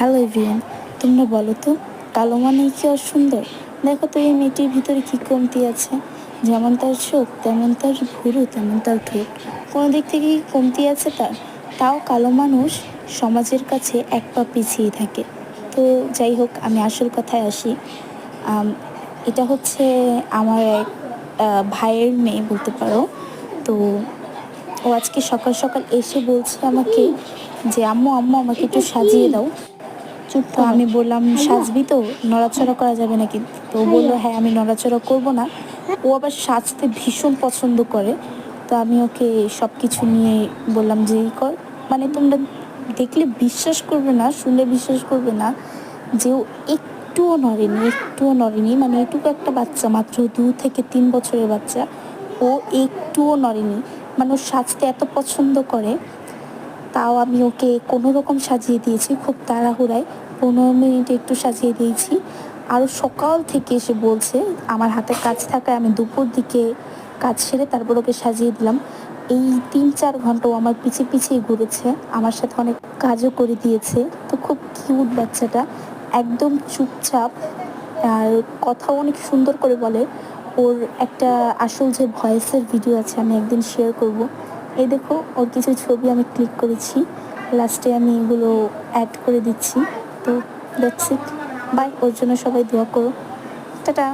Hello everyone, তোমরা বলো তো, কালো মানেই কি অসুন্দর দেখো তো এই মেয়েটির ভিতরে কি কমতি আছে। যেমন তার চোখ, তেমন তার ভুরু, তেমন তার ঠোঁট। কোনো দিক থেকে কি কমতি আছে তার। তাও কালো মানুষ সমাজের কাছে এক পা পিছিয়ে থাকে। তো যাই হোক, আমি আসল কথায় আসি। এটা হচ্ছে আমার এক ভাইয়ের মেয়ে বলতে পারো। তো ও আজকে সকাল সকাল এসে বলছে আমাকে যে, আম্মু আম্মু, আমাকে একটু সাজিয়ে দাও। তো আমি বললাম সাজবি তো নড়াচড়া করা যাবে নাকি? তো বলল হ্যাঁ আমি নড়াচড়া করব না। ও আবার সাজতে ভীষণ পছন্দ করে। তো আমি ওকে সব কিছু নিয়ে বললাম যে এই কর। মানে তোমরা দেখলে বিশ্বাস করবে না শুনলে বিশ্বাস করবে না যে ও একটুও নড়েনি একটুও নড়েনি। মানে এটুকু একটা বাচ্চা মাত্র দু থেকে তিন বছরের বাচ্চা। ও একটুও নড়েনি। মানে ও সাজতে এত পছন্দ করে তাও আমি ওকে কোনো রকম সাজিয়ে দিয়েছি, খুব তাড়াহুড়ায়। পনেরো মিনিটে একটু সাজিয়ে দিয়েছি। আর সকাল থেকে এসে বলছে, আমার হাতে কাজ থাকায় আমি দুপুর দিকে কাজ সেরে তারপর ওকে সাজিয়ে দিলাম। এই তিন চার ঘণ্টা আমার পিছিয়ে পিছিয়ে ঘুরেছে, আমার সাথে অনেক কাজও করে দিয়েছে। তো খুব কিউট বাচ্চাটা, একদম চুপচাপ। আর কথাও অনেক সুন্দর করে বলে। ওর একটা আসল যে ভয়েসের ভিডিও আছে, আমি একদিন শেয়ার করব। এই দেখো, ওর কিছু ছবি আমি ক্লিক করেছি। লাস্টে আমি এগুলো অ্যাড করে দিচ্ছি। তো ইট বাই ওর জন্য সবাই দোয়া করো। টাটা!